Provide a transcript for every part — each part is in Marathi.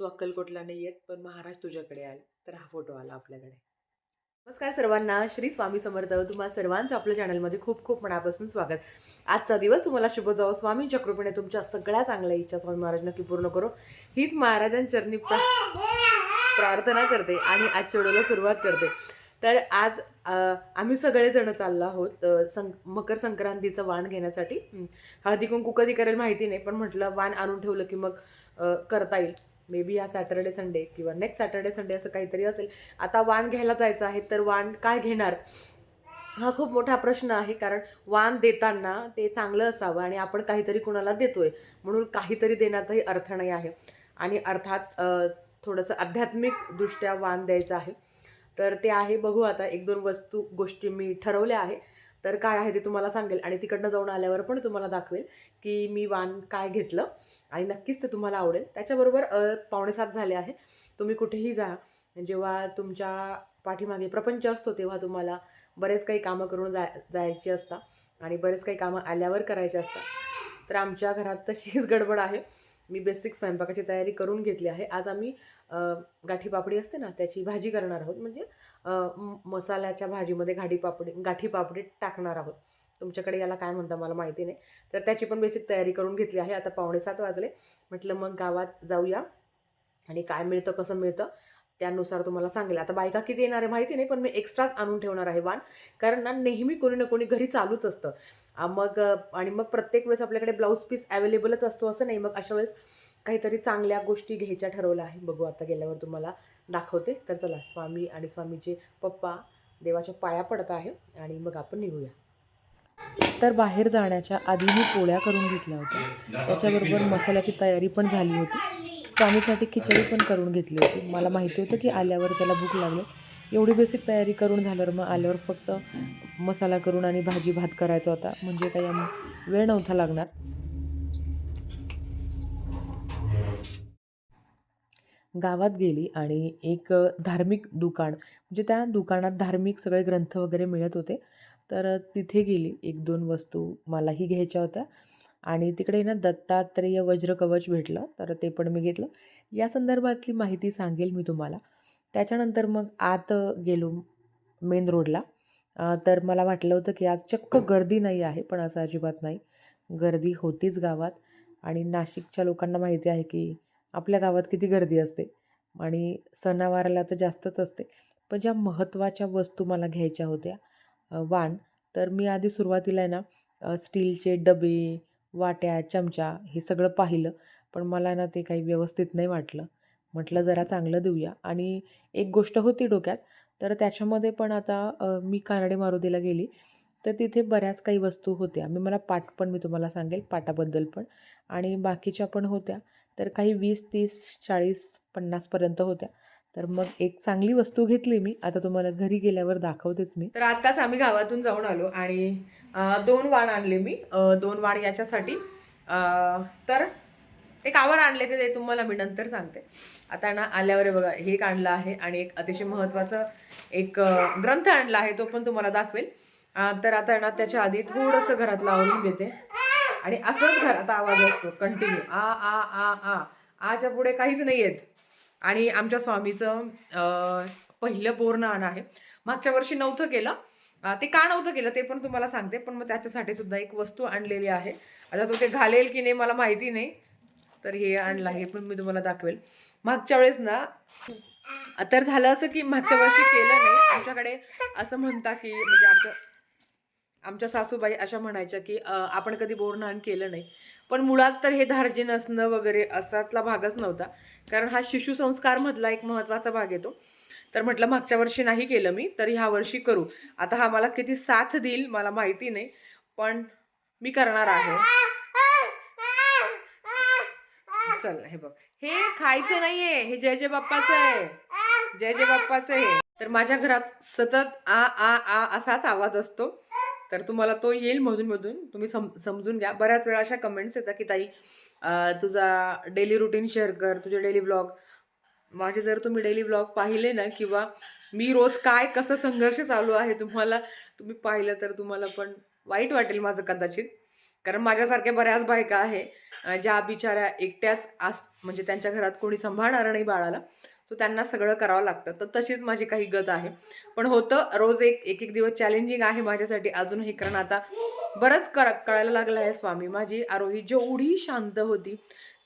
तू अक्कलकोटला नाही येत पण महाराज तुझ्याकडे आल तर हा फोटो आला आपल्याकडे. नमस्कार सर्वांना श्री स्वामी समर्थ. तुम्हा सर्वांचं आपल्या चॅनलमध्ये खूप खूप मनापासून स्वागत. आजचा दिवस तुम्हाला शुभ जावो. स्वामींच्या कृपेने तुमच्या सगळ्या चांगल्या इच्छा स्वामी महाराज नक्की पूर्ण करो. हीच महाराजांचरणी प्रार्थना करते आणि आजच्या व्हिडिओला सुरुवात करते. तर आज आम्ही सगळेजण चाललो आहोत सं मकर संक्रांतीचं वाण घेण्यासाठी. हळदी कुंकू कधी करेल माहिती नाही पण म्हटलं वाण आणून ठेवलं की मग करता येईल. मे बी हा सॅटर्डे संडे किंवा नेक्स्ट सॅटर्डे संडे असं काहीतरी असेल. आता वाण घ्यायला जायचं आहे तर वाण काय घेणार? हा खूप मोठा प्रश्न आहे कारण वाण देताना ते चांगलं असावं आणि आपण काहीतरी कुणाला देतोय. म्हणून काहीतरी देण्यातही अर्थ नाही आहे. आणि अर्थात थोडंसं आध्यात्मिकदृष्ट्या वाण द्यायचं आहे. तर ते आहे बघू आता एक दोन वस्तू गोष्टी मी ठरवल्या आहे. तर काय आहे ते तुम्हाला सांगेल. आणि तिकडनं जाऊन आल्यावर पण तुम्हाला दाखवेल की मी वाण काय घेतलं. आणि नक्कीच ते तुम्हाला आवडेल. त्याच्याबरोबर पावणेसात झाले आहे. तुम्ही कुठेही जा. जेव्हा तुमच्या पाठीमागे प्रपंच असतो तेव्हा तुम्हाला बरेच काही कामं करून जाय जायची असतात. आणि बरेच काही कामं आल्यावर करायचे असतात. तर आमच्या घरात तशीच गडबड आहे. मी बेसिक स्वयंपाकाची तयारी करून घेतली आहे. आज आम्ही गाठी पापडी असते ना त्याची भाजी करणार आहोत. म्हणजे मसाल्याच्या भाजीमध्ये गाठी पापडी गाठी पापडी टाकणार आहोत. तुमच्याकडे याला काय म्हणता मला माहिती नाही. तर त्याची पण बेसिक तयारी करून घेतली आहे. आता पावणे सात वाजले. म्हटलं मग गावात जाऊया. आणि काय मिळतं कसं मिळतं? त्यानुसार तुम्हाला सांगेल. आता बायका किती येणार आहे माहिती नाही पण मी एक्स्ट्राच आणून ठेवणार आहे वाण. कारण ना नेहमी कोणी ना कोणी घरी चालूच असतं. मग आणि मग प्रत्येक वेळेस आपल्याकडे ब्लाऊज पीस अवेलेबलच असतो असं नाही. मग अशा वेळेस काहीतरी चांगल्या गोष्टी घ्यायच्या ठरवल्या आहे. बघू आता गेल्यावर तुम्हाला दाखवते. तर चला स्वामी आणि स्वामीचे पप्पा देवाच्या पाया पडत आहे आणि मग आपण निघूया. तर बाहेर जाण्याच्या आधी मी पोळ्या करून घेतल्या होत्या. त्याच्याबरोबर मसाल्याची तयारी पण झाली होती. स्वामीसाठी खिचडी पण करून घेतली होती. मला माहिती होतं की आल्यावर त्याला भूक लागली. एवढी बेसिक तयारी करून झाल्यावर मग आल्यावर फक्त मसाला करून आणि भाजी भात करायचा होता. म्हणजे काही आम्ही वेळ नव्हता लागणार. गावात गेली आणि एक धार्मिक दुकान म्हणजे त्या दुकानात धार्मिक सगळे ग्रंथ वगैरे मिळत होते. तर तिथे गेली. एक दोन वस्तू मलाही घ्यायच्या होत्या. आणि तिकडे ना दत्तात्रेय वज्रकवच भेटलं तर ते पण मी घेतलं. या संदर्भातली माहिती सांगेल मी तुम्हाला. त्याच्यानंतर मग आत गेलो मेन रोडला. तर मला वाटलं होतं की आज चक्क गर्दी नाही आहे पण असं अजिबात नाही. गर्दी होतीच गावात आणि नाशिकच्या लोकांना माहिती आहे की आपल्या गावात किती गर्दी असते आणि सणावाराला तर जास्तच असते. पण ज्या महत्त्वाच्या वस्तू मला घ्यायच्या होत्या वाण तर मी आधी सुरुवातीला आहे ना स्टीलचे डबे वाट्या चमचा हे सगळं पाहिलं पण मला ना ते काही व्यवस्थित नाही वाटलं. म्हटलं जरा चांगलं देऊया. आणि एक गोष्ट होती डोक्यात तर त्याच्यामध्ये पण आता मी कानडे मारुतीला गेली तर तिथे बऱ्याच काही वस्तू होत्या. मी मला पाट पण मी तुम्हाला सांगेल पाटाबद्दल पण. आणि बाकीच्या पण होत्या तर काही वीस तीस चाळीस पन्नासपर्यंत होत्या. तर मग एक चांगली वस्तू घेतली मी. आता तुम्हाला घरी गेल्यावर दाखवतेच मी. तर आताच आम्ही गावातून जाऊन आलो आणि दोन वाण आणले मी. दोन वाण याच्यासाठी. तर ते कावर आणले ते ते तुम्हाला मी नंतर सांगते. आता ना आल्यावर बघा हे एक आणलं आहे आणि एक अतिशय महत्त्वाचं एक ग्रंथ आणला आहे तो पण तुम्हाला दाखवेल. तर आता ना त्याच्या आधी थोडंसं घरातलं आवरून घेते. आणि असंच घरात आवाज असतो कंटिन्यू आ आ आ आ. आच्या पुढे काहीच नाही येत आणि आमच्या स्वामीचं पहिलं बोरनान आहे. मागच्या वर्षी नव्हतं केलं. ते का नव्हतं केलं ते पण तुम्हाला सांगते पण मग त्याच्यासाठी सुद्धा एक वस्तू आणलेली आहे. आता तो ते घालेल की नाही मला माहिती नाही तर हे आणलं हे पण मी तुम्हाला दाखवेल. मागच्या वेळेस ना तर झालं असं की मागच्या वर्षी केलं नाही. आमच्याकडे असं म्हणता की म्हणजे आमच्या आमच्या सासूबाई अशा म्हणायच्या की आपण कधी बोरनान केलं नाही. पण मुळात तर हे धार्जिन नसणं वगैरे असातला भागच नव्हता. कारण हा शिशुसंस्कारमधला एक महत्त्वाचा भाग येतो. तर म्हटलं मागच्या वर्षी नाही केलं मी तर ह्या वर्षी करू. आता हा मला किती साथ देईल मला माहिती नाही पण मी करणार आहे. चल हे बघ. हे खायचं नाहीये हे जय जय बाप्पाचं आहे. जय जय बाप्पाचं आहे. तर माझ्या घरात सतत आ आ आ असाच आवाज असतो. तर तुम्हाला तो येईल मधून मधून. तुम्ही सम समजून घ्या. बऱ्याच वेळा अशा कमेंट्स येतात की ताई तुझा डेली रुटीन शेअर कर तुझे डेली ब्लॉग माझे जर तुम्ही डेली ब्लॉग पाहिले ना किंवा मी रोज काय कसं संघर्ष चालू आहे तुम्हाला तुम्ही पाहिलं तर तुम्हाला पण वाईट वाटेल माझं कदाचित. कारण माझ्यासारख्या बऱ्याच बायका आहे ज्या बिचाऱ्या एकट्याच आस म्हणजे त्यांच्या घरात कोणी सांभाळणार नाही बाळाला तो त्यांना सगळं करावं लागतं. तर तशीच माझी काही गत आहे. पण होतं रोज एक एक एक दिवस चॅलेंजिंग आहे माझ्यासाठी. अजूनही कारण आता बरंच कर कळायला लागलं आहे स्वामी. माझी आरोही जेवढी शांत होती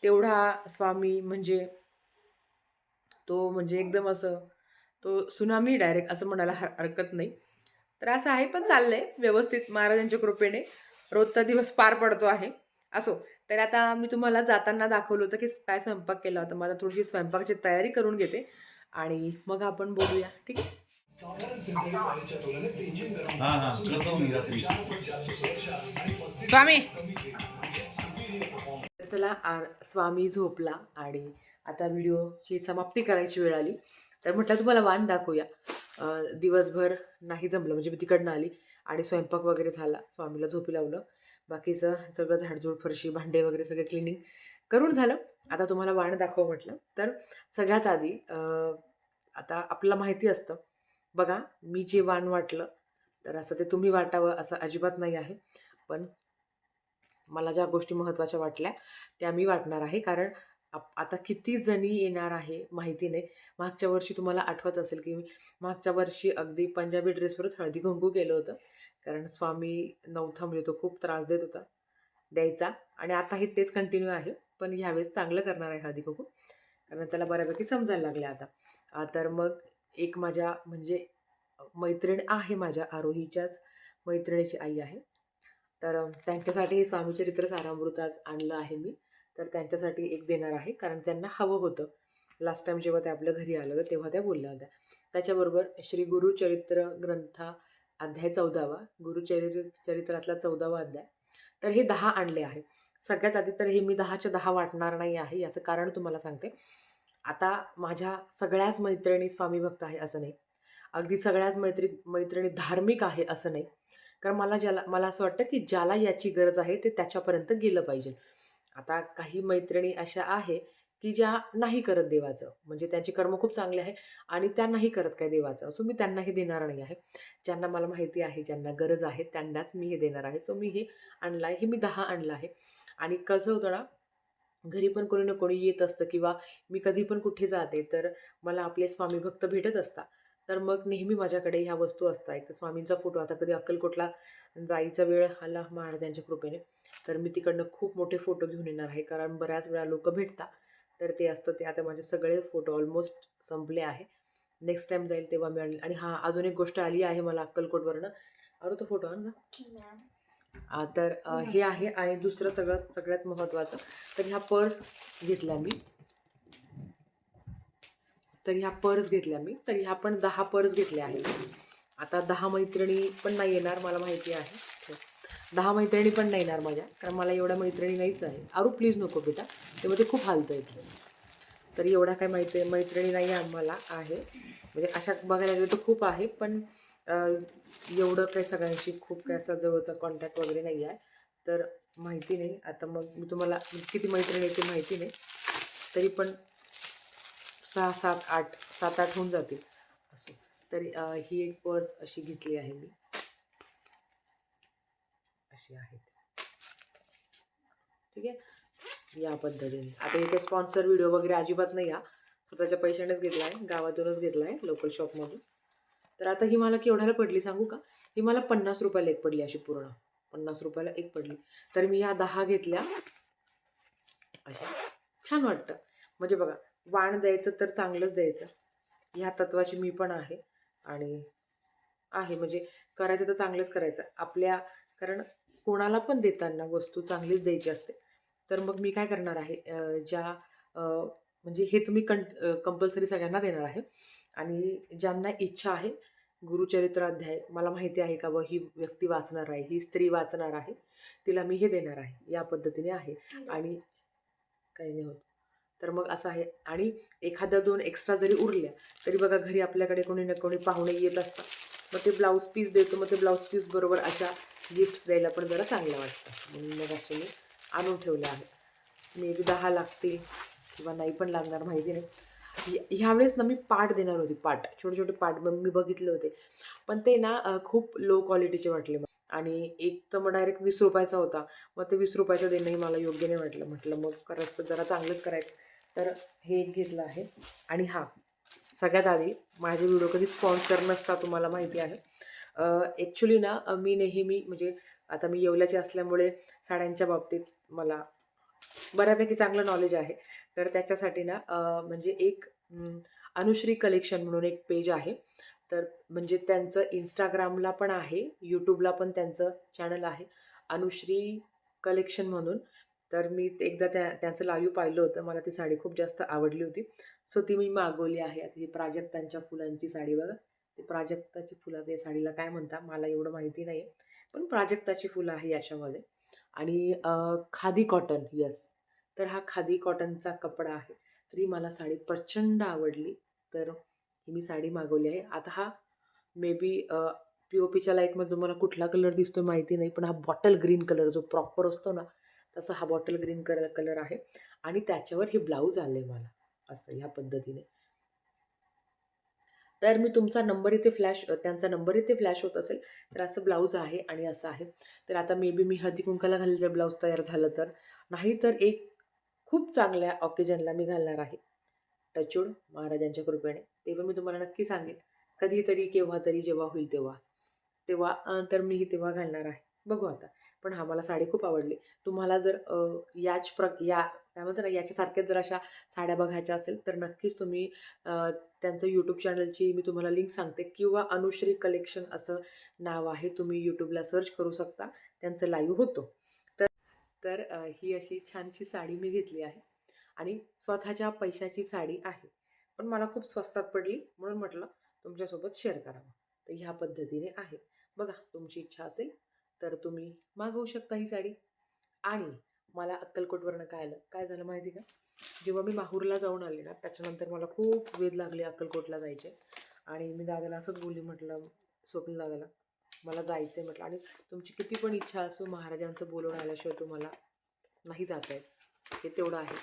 तेवढा स्वामी म्हणजे तो म्हणजे एकदम असं तो सुनामी डायरेक्ट असं म्हणायला हरकत नाही. तर असं आहे पण चाललंय व्यवस्थित महाराजांच्या कृपेने. रोजचा दिवस पार पडतो आहे. असो तर आता मी तुम्हाला जाताना दाखवलं होतं की काय स्वयंपाक केला होता. मला थोडीशी स्वयंपाकाची तयारी करून घेते आणि मग आपण बोलूया. ठीक आहे? स्वामी. तर चला स्वामी झोपला आणि आता व्हिडिओची समाप्ती करायची वेळ आली. तर म्हटलं तुम्हाला वाण दाखवूया. दिवसभर नाही जमलं म्हणजे मी तिकडनं आली आणि स्वयंपाक वगैरे झाला स्वामीला झोपी लावलं. बाकीचं सगळं झाडझूड फरशी भांडे वगैरे सगळे क्लिनिंग करून झालं. आता तुम्हाला वाण दाखव म्हटलं. तर सगळ्यात आधी आता आपल्याला माहिती असतं बघा मी जे वाण वाटलं तर असं ते तुम्ही वाटावं असं अजिबात नाही आहे. पण मला ज्या गोष्टी महत्त्वाच्या वाटल्या त्या मी वाटणार आहे. कारण आप- आता किती जणी येणार आहे माहिती नाही. मागच्या वर्षी तुम्हाला आठवत असेल की मी मागच्या वर्षी अगदी पंजाबी ड्रेसवरच हळदी कुंकू केलं होतं. कारण स्वामी नवथा म्हणजे तो खूप त्रास देत होता द्यायचा. आणि आताही तेच कंटिन्यू आहे. पण ह्यावेळेस चांगलं करणार आहे हळदी कुंकू. कारण त्याला बऱ्यापैकी समजायला लागले आता. तर मग एक माझ्या म्हणजे मैत्रीण आहे माझ्या आरोहीच्याच मैत्रिणीची आई आहे. तर त्यांच्यासाठी स्वामीचरित्र सारामृत आज आणलं आहे मी. तर त्यांच्यासाठी एक देणार आहे कारण त्यांना हवं होतं. लास्ट टाइम जेव्हा ते आपल्या घरी आलं होतं तेव्हा त्या बोलल्या होत्या. त्याच्याबरोबर श्री गुरुचरित्र ग्रंथा अध्याय चौदावा गुरुचरित्र चरित्रातला चौदावा अध्याय. तर हे दहा आणले आहे. सगळ्यात आधी तर हे मी दहाच्या दहा वाटणार नाही आहे याचं कारण तुम्हाला सांगते. आता माझ्या सगळ्याच मैत्रिणी स्वामी भक्त आहे असं नाही. अगदी सगळ्याच मैत्री मैत्रिणी धार्मिक आहे असं नाही. कारण मला ज्याला मला असं वाटतं की ज्याला याची गरज आहे ते त्याच्यापर्यंत गेलं पाहिजे. आता काही मैत्रिणी अशा आहे की ज्या नाही करत देवाचं. म्हणजे त्यांचे कर्म खूप चांगले आहे आणि त्या नाही करत काय देवाचं. सो मी त्यांना हे देणार नाही आहे. ज्यांना मला माहिती आहे ज्यांना गरज आहे त्यांनाच मी हे देणार आहे. सो मी हे आणलं आहे हे मी दहा आणलं आहे. आणि कसं होतं ना घरी पण कोणी ना कोणी येत असतं किंवा मी कधी पण कुठे जाते तर मला आपले स्वामी भक्त भेटत असतात. तर मग नेहमी माझ्याकडे ह्या वस्तू असतात. एक तर स्वामींचा फोटो आता कधी अक्कलकोटला जायचा वेळ आला महाराजांच्या कृपेने तर मी तिकडनं खूप मोठे फोटो घेऊन येणार आहे कारण बऱ्याच वेळा लोक भेटतात. तर ते असतं ते आता माझे सगळे फोटो ऑलमोस्ट संपले आहे. नेक्स्ट टाईम जाईल तेव्हा मी आणि हां अजून एक गोष्ट आली आहे मला अक्कलकोटवरनं. अरे तो फोटो आण तर अ, हे आहे आणि दुसरं सगळं सगळ्यात महत्त्वाचं तर ह्या पर्स घेतल्या मी. तर ह्या पर्स घेतल्या मी. तर ह्या पण दहा पर्स घेतल्या आहेत आता दहा मैत्रिणी पण नाही येणार मला माहिती आहे. ठेव. दहा मैत्रिणी पण नाही येणार माझ्या कारण मला एवढ्या मैत्रिणी नाहीच आहे. आरू प्लीज नको बेटा. तेव्हा ते खूप हालतं आहे तर एवढ्या काय माहिती मैत्रिणी नाही आम्हाला आहे. म्हणजे अशा बघायला गेलं तर खूप आहे पण एवढं काही सगळ्यांशी खूप काय असा जवळचा कॉन्टॅक्ट वगैरे नाही आहे. तर माहिती नाही. आता मग मी तुम्हाला किती मैत्रिणी आहे ते माहिती नाही. तरी पण सहा सात आठ सात आठ होऊन जातील. असो. तरी ही एक पर्स अशी घेतली आहे मी. अशी आहे. ठीक आहे? या पद्धतीने. आता इथे स्पॉन्सर व्हिडिओ वगैरे अजिबात नाही हा. स्वतःच्या पैशानेच घेतला आहे. गावातूनच घेतला आहे. लोकल शॉपमधून तर आता ही मला केवढ्याला पडली सांगू का? ही मला पन्नास रुपयाला एक पडली अशी पूर्ण. पन्नास रुपयाला एक पडली. तर मी ह्या दहा घेतल्या. अशा. छान वाटतं. म्हणजे बघा वाण द्यायचं तर चांगलंच द्यायचं. ह्या तत्वाची मी पण आहे. आणि आहे. म्हणजे करायचं तर चांगलंच करायचं. आपल्या कारण कोणाला पण देताना वस्तू चांगलीच द्यायची असते. तर मग मी काय करणार आहे? ज्या म्हणजे हे तुम्ही कं कंपल्सरी सगळ्यांना देणार आहे. आणि ज्यांना इच्छा आहे गुरुचरित्र अध्याय मला माहिती आहे का व ही व्यक्ती वाचणार आहे ही स्त्री वाचणार आहे तिला मी हे देणार आहे या पद्धतीने आहे. आणि काही नाही होत. तर मग असं आहे. आणि एखाद्या दोन एक्स्ट्रा जरी उरल्या तरी बघा घरी आपल्याकडे कोणी ना कोणी पाहुणे येत असतात. मग ते ब्लाऊज पीस देतो मग ते ब्लाऊज पीस बरोबर अशा गिफ्ट्स द्यायला पण जरा चांगलं वाटतं. म्हणून मग असे मी आणून ठेवले आहेत. मे बी दहा लागतील. किंवा नाही पण लागणार माहिती नाही. ह्यावेळेस ना मी पाट देणार होती पाट छोटे छोटे पाट मी बघितले होते. पण ते ना खूप लो क्वालिटीचे वाटले मला. आणि एक तर मग डायरेक्ट वीस रुपयाचा होता. मग ते वीस रुपयाचं देणंही मला योग्य नाही वाटलं. म्हटलं मग करायचं तर जरा चांगलंच करायचं. तर हे एक घेतलं आहे. आणि हा सगळ्यात आधी माझे व्हिडिओ कधी स्पॉन्सर नसता तुम्हाला माहिती आहे. ॲक्च्युली ना मी नेहमी म्हणजे आता मी येवल्याची असल्यामुळे साड्यांच्या बाबतीत मला बऱ्यापैकी चांगलं नॉलेज आहे. तर त्याच्यासाठी ना म्हणजे एक अनुश्री कलेक्शन म्हणून एक पेज आहे. तर म्हणजे त्यांचं इंस्टाग्रामला पण आहे यूट्यूबला पण त्यांचं चॅनल आहे. अनुश्री कलेक्शन म्हणून. तर मी ते एकदा त्या त्यांचं लाईव्ह पाहिलं होतं. मला ती साडी खूप जास्त आवडली होती. सो ती मी मागवली आहे. आता ही प्राजक्तांच्या फुलांची साडी बघा. ते प्राजक्ताची फुलं त्या साडीला काय म्हणता? मला एवढं माहिती नाही आहे पण प्राजक्ताची फुलं आहे याच्यामध्ये. आणि खादी कॉटन यस तर हा खादी कॉटनचा कपडा आहे. तर ही मला साडी प्रचंड आवडली. तर ही मी साडी मागवली आहे. आता हा मे बी पी ओ पीच्या लाईटमध्ये तुम्हाला कुठला कलर दिसतो माहिती नाही पण हा बॉटल ग्रीन कलर जो प्रॉपर असतो ना तसा हा बॉटल ग्रीन कलर कलर आहे. आणि त्याच्यावर हे ब्लाऊज आले मला असं ह्या पद्धतीने. तर मी तुमचा नंबर इथे फ्लॅश त्यांचा नंबर इथे फ्लॅश होत असेल तर असं ब्लाऊज आहे आणि असं आहे. तर आता मे बी मी हळदी कुंकाला घालेल जर ब्लाऊज तयार झालं तर. नाही तर एक खूप चांगल्या ऑकेजनला मी घालणार आहे. टचूड महाराजांच्या कृपेने. ते पण मी तुम्हाला नक्की सांगेन. कधीतरी केव्हा तरी जेव्हा होईल तेव्हा. तेव्हा तर मीही तेव्हा घालणार आहे. बघू आता. पण हा मला साडी खूप आवडली. तुम्हाला जर याच प्र या काय म्हणतो ना याच्यासारख्याच जर अशा साड्या बघायच्या असेल तर नक्कीच तुम्ही त्यांचं यूट्यूब चॅनलची मी तुम्हाला लिंक सांगते. किंवा अनुश्री कलेक्शन असं नाव आहे. तुम्ही यूट्यूबला सर्च करू शकता. त्यांचं लाईव्ह होतो. तर ही अशी छानशी साडी मी घेतली आहे. आणि स्वतःच्या पैशाची साडी आहे. पण मला खूप स्वस्तात पडली म्हणून म्हटलं तुमच्यासोबत शेअर करावं. तर ह्या पद्धतीने आहे. बघा तुमची इच्छा असेल तर तुम्ही मागवू शकता ही साडी. आणि मला अक्कलकोटवरनं काय आलं? काय झालं माहिती का? जेव्हा मी माहूरला जाऊन आले ना त्याच्यानंतर मला खूप वेध लागले अक्कलकोटला जायचे. आणि मी दादाला असंच बोलली म्हटलं स्वप्न दादाला मला जायचं आहे म्हटलं. आणि तुमची किती पण इच्छा असो महाराजांचं बोलवून आल्याशिवाय तुम्हाला नाही जात आहेत हे तेवढं आहे.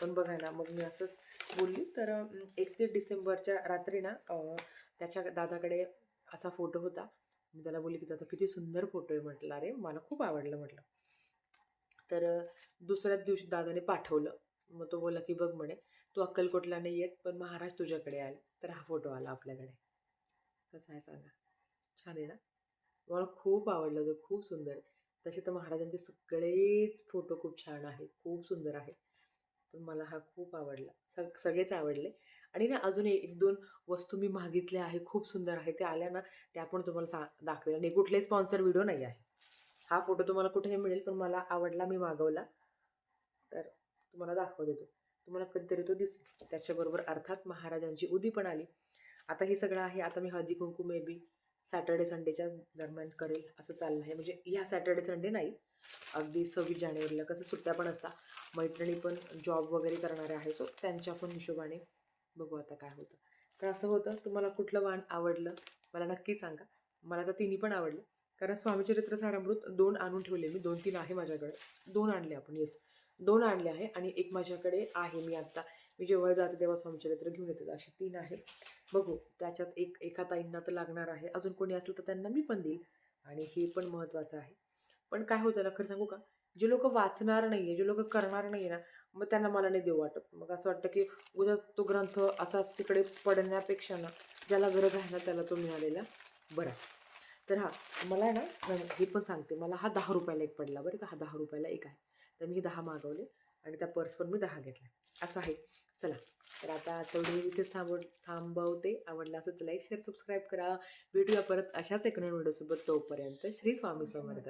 पण बघा ना मग मी असंच बोलली. तर एकतीस डिसेंबरच्या रात्री ना त्याच्या दादाकडे असा फोटो होता. मी त्याला बोलली की दादा किती सुंदर फोटो आहे म्हटलं. अरे मला खूप आवडलं म्हटलं. तर दुसऱ्याच दिवशी दादाने पाठवलं. मग तो बोला की बघ म्हणे तू अक्कलकोटला नाही येत पण महाराज तुझ्याकडे आले. तर हा फोटो आला आपल्याकडे. कसा आहे सांगा. छान आहे ना? मला खूप आवडलं होतं खूप सुंदर. आहे तसे तर महाराजांचे सगळेच फोटो खूप छान आहेत खूप सुंदर आहेत. पण मला हा खूप आवडला. सग सगळेच आवडले. आणि ना अजून एक दोन वस्तू मी मागितल्या आहे खूप सुंदर आहे ते आल्या ना त्या पण तुम्हाला सा दाखवेल. आणि कुठलेही स्पॉन्सर व्हिडिओ नाही आहे. हा फोटो तुम्हाला कुठेही मिळेल पण मला आवडला मी मागवला. तर तुम्हाला दाखवत देतो तुम्हाला कधीतरी तो दिसेल. त्याच्याबरोबर अर्थात महाराजांची उदी पण आली. आता हे सगळं आहे. आता मी Haldi Kunku may be Saturday संडेच्या दरम्यान करेल असं चाललं आहे. म्हणजे ह्या सॅटर्डे संडे नाही अगदी सव्वीस जानेवारीला कसं सुट्ट्या पण असतात. मैत्रिणी पण जॉब वगैरे करणाऱ्या आहे सो त्यांच्या पण हिशोबाने बघू आता काय होतं. तर असं होतं तुम्हाला कुठलं वाण आवडलं मला नक्की सांगा. मला तर तिन्ही पण आवडलं. कारण स्वामीचरित्र सारामृत दोन आणून ठेवले मी दोन तीन आहे माझ्याकडे. दोन आणले आपण येस दोन आणले आहे आणि एक माझ्याकडे आहे मी आत्ता मी जेव्हा जाते तेव्हा स्वामीचरित्र घेऊन येते अशी तीन आहे बघू त्याच्यात एक एका ताईंना तर लागणार आहे. अजून कोणी असेल तर त्यांना मी पण देईल. आणि हे पण महत्त्वाचं आहे. पण काय होतं ना खरं सांगू का? जे लोक वाचणार नाही आहे जे लोक करणार नाही आहे ना मग त्यांना मला नाही देऊ वाटत. मग असं वाटतं की उद्या तो ग्रंथ असाच तिकडे पडण्यापेक्षा ना ज्याला गरज आहे ना त्याला तो मिळालेला बरा. तर हा मला आहे ना हे पण सांगते. मला हा दहा रुपयाला एक पडला बरं का? हा दहा रुपयाला एक आहे. तर मी दहा मागवले. आणि त्या पर्स पण मी दहा घेतला असं आहे. चला तर आता चौधरी इथेच थांबव थांबवते. आवडला असं तर लाईक शेअर सबस्क्राईब करा. भेटूया परत अशाच एक नवीन व्हिडिओसोबत तोपर्यंत श्री स्वामी समर्थ.